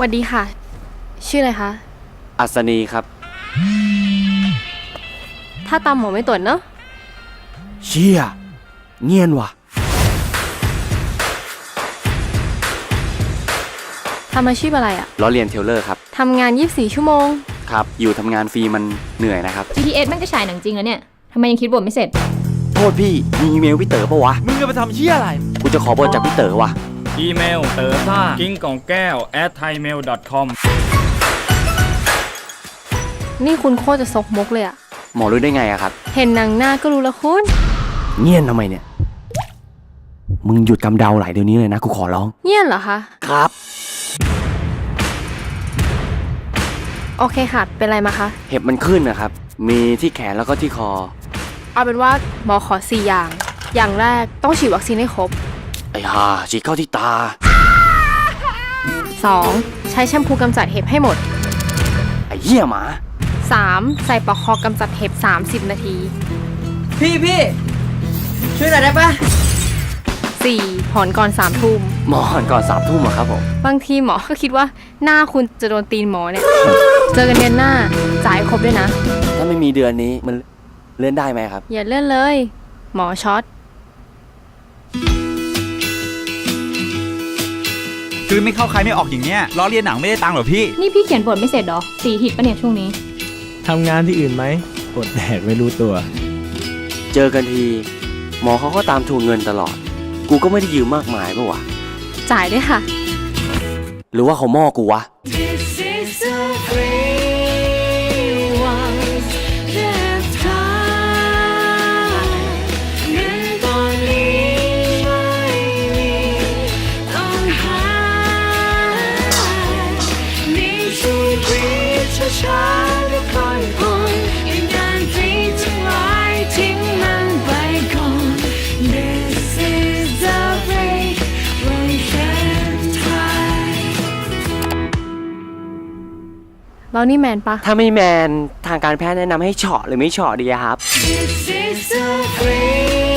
วัสดีค่ะ ชื่ออะไรคะ อัศนีครับ ถ้าตามหมอไม่ตรวจเนอะเชี่ยเงียนว่ะ ทำอาชีพอะไรอะล้อเรียนเทเลอร์ครับ ทำงาน 24 ชั่วโมง ครับ อยู่ทำงานฟรีมันเหนื่อยนะครับ GTS แม่งจะฉายหนังจริงแล้วเนี่ย ทำไมยังคิดบทไม่เสร็จ โทษพี่ มีอีเมลพี่เต๋อปะวะ มึงจะไปทำเชี่ยอะไร กูจะขอบทจากพี่เต๋อว่ะ อีเมลเต๋อซ่ากิ้งกองแก้ว at thaimail com นี่คุณโคตรจะซกมกเลยอะหมอรู้ได้ไงอะครับ เห็นหนังหน้าก็รู้แล้วคุณ เงียนทำไมเนี่ย มึงหยุดกำเดาไหลเดี๋ยวนี้เลยนะกูขอร้อง เงียบเหรอคะ ครับ โอเคค่ะ เป็นไรมาคะ เห็บมันขึ้นนะครับ มีที่แขนแล้วก็ที่คอ เอาเป็นว่าหมอขอ 4 อย่าง อย่างแรกต้องฉีดวัคซีนให้ครบไอ้ ห่าฉีดเข้าที่ตา 2. ใช้แชมพูกำจัดเห็บให้หมด ไอ้เหี้ยหมา 3. ใส่ปลอกคอกำจัดเห็บ 30 นาที พี่พี่ช่วยหน่อยได้ปะ 4. ถอนก่อน3ทุ่มหมอก่อนสามทุ่มอะครับผม บางทีหมอก็คิดว่าหน้าคุณจะโดนตีนหมอเนี่ย เจอกันเดือนหน้าจ่ายครบด้วยนะ ถ้าไม่มีเดือนนี้มันเลื่อนได้ไหมครับ อย่าเลื่อนเลย หมอช็อต คือไม่เข้าใครไม่ออกอย่างเนี้ยล้อเลียนหนังไม่ได้ตังค์เหรอพี่ นี่พี่เขียนบทไม่เสร็จเหรอตีผิดปะเนี่ยช่วงนี้ ทำงานที่อื่นไหมอดแดกไม่รู้ตัว เจอกันที หมอเขาก็ตามทวงเงินตลอด กูก็ไม่ได้ยืมมากมายปะวะ จ่ายด้วยค่ะ หรือว่าเขาหม้อกูวะช้ แล้วนี่แมนปะถ้าไม่แมนทางการแพทย์แนะนำให้เฉาะหรือไม่เฉาะดีอะครับ This is a break